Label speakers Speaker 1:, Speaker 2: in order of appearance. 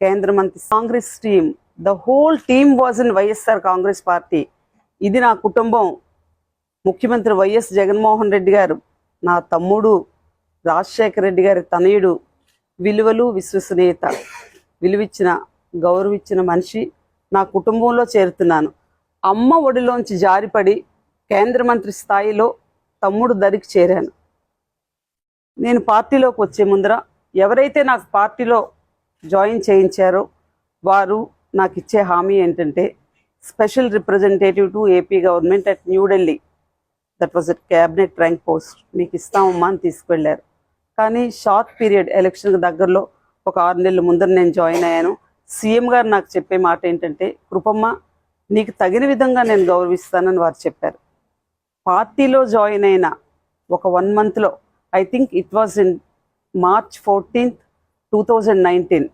Speaker 1: కేంద్ర మంత్రి Congress team the whole team was in YSR Congress party. ఇది నా కుటుంబం. ముఖ్యమంత్రి వైఎస్ జగన్మోహన్ రెడ్డి గారు నా తమ్ముడు రాజశేఖర రెడ్డి గారి తనయుడు విలువలు విశ్వసనీయత విలువిచ్చిన గౌరవిచ్చిన మనిషి నా కుటుంబంలో చేరుతున్నాను. అమ్మ ఒడిలోంచి జారిపడి కేంద్ర మంత్రి స్థాయిలో తమ్ముడు దరికి చేరాను. నేను పార్టీలోకి వచ్చే ముందర ఎవరైతే నాకు పార్టీలో జాయిన్ చేయించారో. వారు నాకు ఇచ్చే హామీ ఏంటంటే special representative to AP government at New Delhi that was at cabinet rank post. మీకు ఇస్తామమ్మా అని తీసుకువెళ్ళారు కానీ షార్ట్ పీరియడ్ ఎలక్షన్కి దగ్గరలో ఒక ఆరు నెలల ముందర నేను జాయిన్ అయ్యాను. సీఎం గారు నాకు చెప్పే మాట ఏంటంటే కృపమ్మ నీకు తగిన విధంగా నేను గౌరవిస్తానని వారు చెప్పారు. పార్టీలో జాయిన్ అయిన ఒక వన్ మంత్లో I think it was in March fourteenth two thousand nineteen.